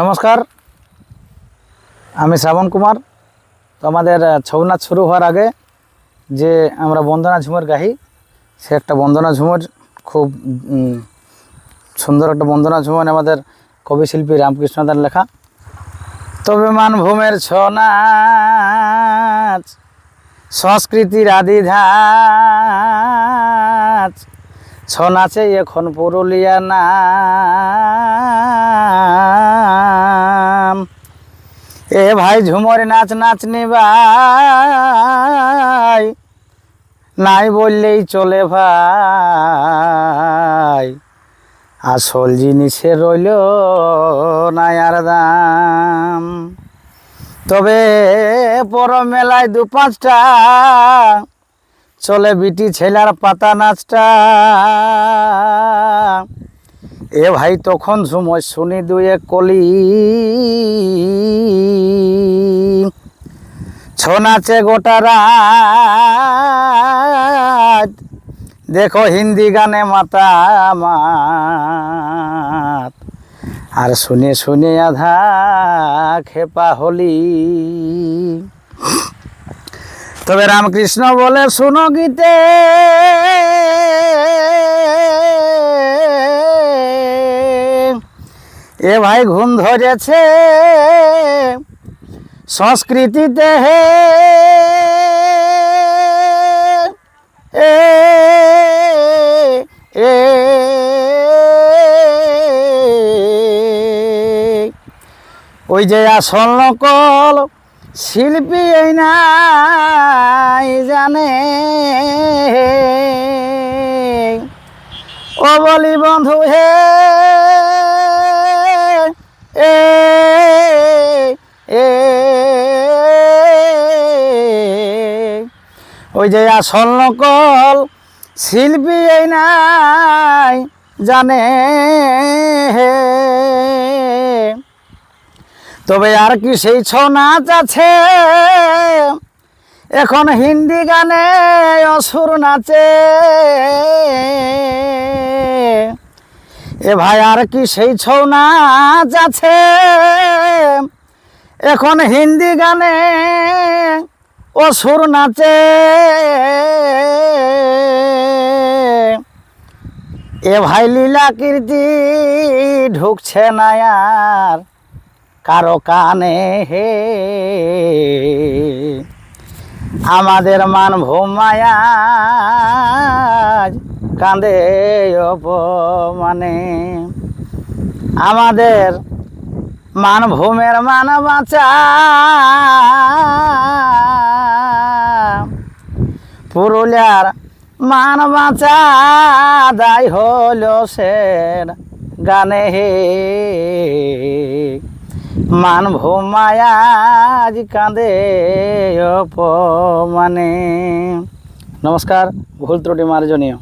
নমস্কার। আমি শ্রাবণ কুমার। তো আমাদের ছৌ নাচ শুরু হওয়ার আগে যে আমরা বন্দনা ঝুমুর গাহি, সে একটা বন্দনা ঝুমুর, খুব সুন্দর একটা বন্দনা ঝুমুর আমাদের কবি শিল্পী রামকৃষ্ণ দার লেখা। তবে মানভূমের ছৌ নাচ সংস্কৃতির আদি ধাঁচ। ছৌ নাচে এখন পুরুলিয়া নাম এ ভাই ঝুমর নাচ নাচনি ভাই নাই বললেই চলে ভাই। আসল জিনিসে রইল নাই আর দাম। তবে পর মেলায় দু পাঁচটা, চলে বিটি ছেলার পাতা নাচটা। এ ভাই তখন সময় শুনি দুয়ে কলি। ছ নাচে গোটা রাত। দেখো হিন্দি গানে মাতা মাত। আর শুনে শুনে আধা খেপা হলি। তবে রামকৃষ্ণ বলে, শুনো গীতে এ ভাই ঘুম ধরেছে, সংস্কৃতিতে হে। এ ওই যে আসল নকল শিল্পী এই নাই জানে। ও বলি বন্ধু হে। এ এ ওই যে আসল নকল শিল্পী এই নাই জানে হে। তবে আর কি সেই ছৌ নাচ আছে? এখন হিন্দি গানে অসুর নাচে। এ ভাই, আর কি সেই ছৌ নাচ আছে? এখন হিন্দি গানে অসুর নাচে। এ ভাই, লীলা কীর্তি ঢুকছে না আর কারও কানে হে। আমাদের মান ভূমায়া কাঁদে অপমানে। আমাদের মান ভূমের মান বাঁচা। পুরুলিয়ার মান বাঁচা। দায় হলো সের গানে হে। মান ভূমায়াজ কাঁদে অপমানে। নমস্কার, ভুল ত্রুটি মার্জনীয়।